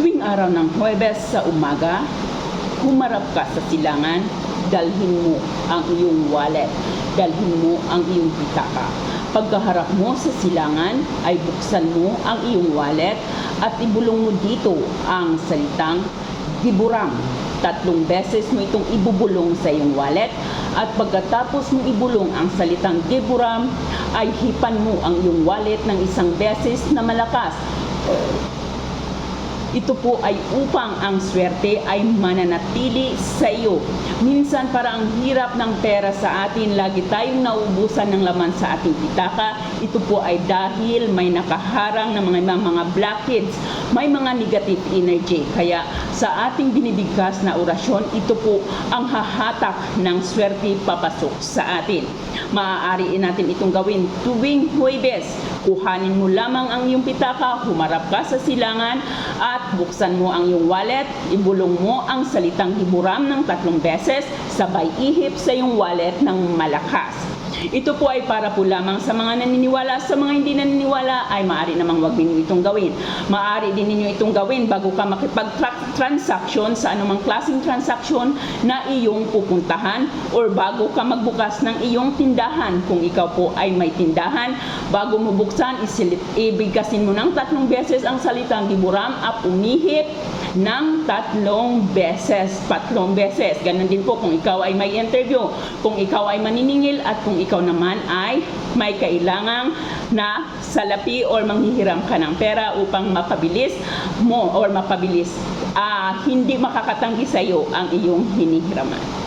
Tuwing araw ng Huwebes sa umaga, humarap ka sa silangan, dalhin mo ang iyong wallet, dalhin mo ang iyong pitaka. Pagkaharap mo sa silangan, ay buksan mo ang iyong wallet at ibulong mo dito ang salitang Giburam. Tatlong beses mo itong ibubulong sa iyong wallet at pagkatapos mo ibulong ang salitang Giburam, ay hipan mo ang iyong wallet ng isang beses na malakas ito po ay upang ang swerte ay mananatili sa iyo. Minsan para ang hirap ng pera sa atin, lagi tayong nauubusan ng laman sa ating pitaka. Ito po ay dahil may nakaharang ng mga mga blockades, may mga negative energy. Kaya sa ating binibigkas na orasyon, ito po ang hahatak ng swerte papasok sa atin. Maaari natin itong gawin tuwing Huwebes. Kuhanin mo lamang ang iyong pitaka, humarap ka sa silangan at buksan mo ang iyong wallet, ibulong mo ang salitang hiburam ng tatlong beses, sabay ihip sa iyong wallet ng malakas. Ito po ay para po lamang sa mga naniniwala. Sa mga hindi naniniwala ay maaari namang wag ninyo itong gawin. Maaari din ninyo itong gawin bago ka makipag-transaction sa anumang klaseng transaction na iyong pupuntahan or bago ka magbukas ng iyong tindahan. Kung ikaw po ay may tindahan, bago mo buksan, isilit, ibigasin mo ng tatlong beses ang salitang giburam at umihip ng tatlong beses, tatlong beses. Ganon din po kung ikaw ay may interview, kung ikaw ay maniningil at kung ikaw naman ay may kailangang na salapi or manghihiram ka ng pera upang mapabilis mo or mapabilis ah, hindi makakatanggi sa iyo ang iyong hinihiraman.